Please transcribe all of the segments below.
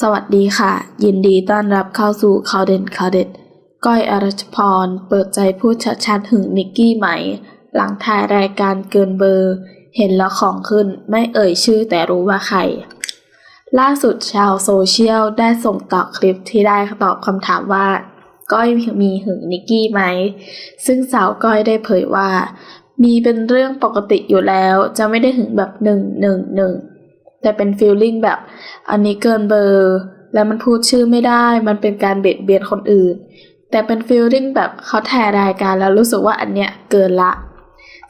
สวัสดีค่ะ ยินดีต้อนรับเข้าสู่ข่าวเด่นข่าวเด็ด ก้อยอรัชพร เปิดใจพูดชัดๆหึงนิกกี้ไหม หลังถ่ายรายการเกินเบอร์ เห็นแล้วของขึ้นไม่เอ่ยชื่อแต่รู้ว่าใคร ล่าสุดชาวโซเชียลได้ส่งต่อคลิปที่ได้ตอบคำถามว่า ก้อยมีหึงนิกกี้ไหม ซึ่งสาวก้อยได้เผยว่า มีเป็นเรื่องปกติอยู่แล้วจะไม่ได้หึงแบบหนึ่งหนึ่งหนึ่ง แต่เป็นฟีลลิ่งแบบอันนี้เกินเบอร์ แล้วมันพูดชื่อไม่ได้ มันเป็นการเบียดเบียนคนอื่น แต่เป็นฟีลลิ่งแบบเขาถ่ายรายการแล้วรู้สึกว่าอันเนี้ยเกินละ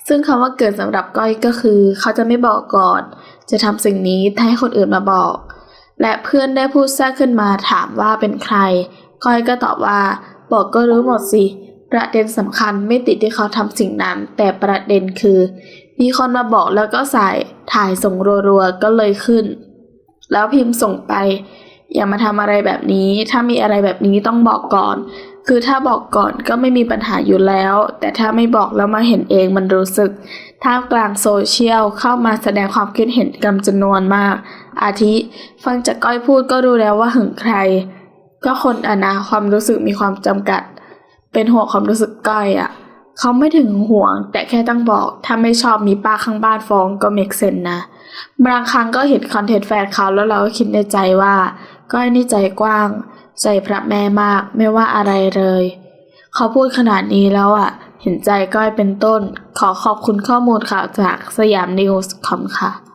ซึ่งคำว่าเกินสำหรับก้อยก็คือ เขาจะไม่บอกก่อน จะทำสิ่งนี้ให้คนอื่นมาบอก และเพื่อนได้พูดแทรกขึ้นมาถามว่าเป็นใคร ก้อยก็ตอบว่า บอกก็รู้หมดสิประเด็นสำคัญไม่ติดที่เขาทำสิ่งนั้น แต่ประเด็นคือ มีคนมาบอกแล้วก็ใส่ถ่ายส่งรัวๆก็เลยขึ้น แล้วพิมพ์ส่งไป อย่ามาทำอะไรแบบนี้ ถ้ามีอะไรแบบนี้ต้องบอกก่อน คือถ้าบอกก่อนก็ไม่มีปัญหาอยู่แล้ว แต่ถ้าไม่บอกแล้วมาเห็นเองมันรู้สึกท่ามกลางโซเชียลเข้ามาแสดงความคิดเห็นกันจำนวนมาก อาทิฟังจากก้อยพูดก็รู้แล้วว่าหึงใคร ก็คนอะนะความรู้สึกมีความจำกัด เป็นห่วงความรู้สึกก้อยอะ เขาไม่ถึงห่วง แต่แค่ต้องบอก ถ้าไม่ชอบมีป้าข้างบ้านฟ้องก็เมกเซนนะ บางครั้งก็เห็นคอนเทนต์แฟนเขาแล้วเราก็คิดในใจว่าก้อยนี่ใจกว้าง ใจพระแม่มากไม่ว่าอะไรเลย เขาพูดขนาดนี้แล้วอะ เห็นใจก้อยเป็นต้น ขอขอบคุณข้อมูลข่าวจากสยามนิวส์คอมค่ะ